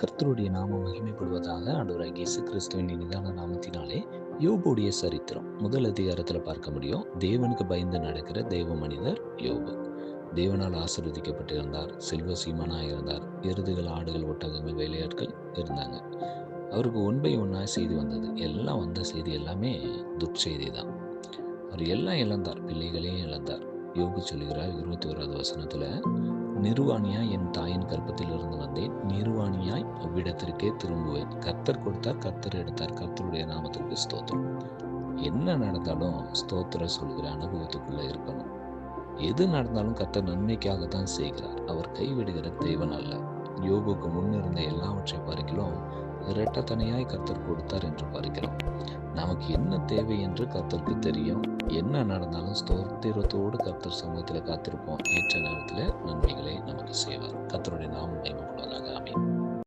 கர்த்தருடைய நாமம் மகிமைப்படுவதாக ஆண்டவராக இயேசு கிறிஸ்துவின் இனிதான நாமத்தினாலே யோபுடைய சரித்திரம். முதல் அதிகாரத்தில் பார்க்க முடியும். தேவனுக்கு பயந்து நடக்கிற தேவ மனிதர் யோபு. தேவனால் ஆசிர்வதிக்கப்பட்டிருந்தார். செல்வ சீமனாக இருந்தார். எருதுகள் ஆடுகள் ஒட்டகங்கள் வேலையாட்கள் இருந்தாங்க. அவருக்கு ஒன் பை ஒன்னாக செய்தி வந்தது. எல்லாம் வந்த செய்தி எல்லாமே துர்ச்செய்தி தான் அவர் எல்லாம் இழந்தார். பிள்ளைகளையும் இழந்தார். யோபு சொல்கிறார் இருபத்தி ஓராவது வசனத்தில் நிர்வாணியா என் தாயின் கர்ப்பத்தில் இருந்து அவ்விடத்திற்கே திரும்புவேன். கர்த்தர் கொடுத்தார் கர்த்தர் எடுத்தார். கத்தருடைய நாமத்திற்கு ஸ்தோத்திரம். என்ன நடந்தாலும் ஸ்தோத்திர சொல்கிற அனுபவத்துக்குள்ள இருக்கணும். எது நடந்தாலும் கத்தர் நன்மைக்காக தான் செய்கிறார். அவர் கைவிடுகிற தேவன் அல்ல. யோகுக்கு முன்னிருந்த எல்லாவற்றை பார்க்கலாம் இரட்டத்தனையாய் கர்த்தர் கொடுத்தார் என்று பார்க்கிறோம் நமக்கு என்ன தேவை என்று கர்த்தருக்கு தெரியும். என்ன நடந்தாலும் ஸ்தோத்திரத்தோடு கர்த்தர் சமூகத்தில் காத்திருப்போம். ஏற்ற நேரத்தில் நன்மைகளை நமக்கு செய்வார். கத்தருடைய நாமம்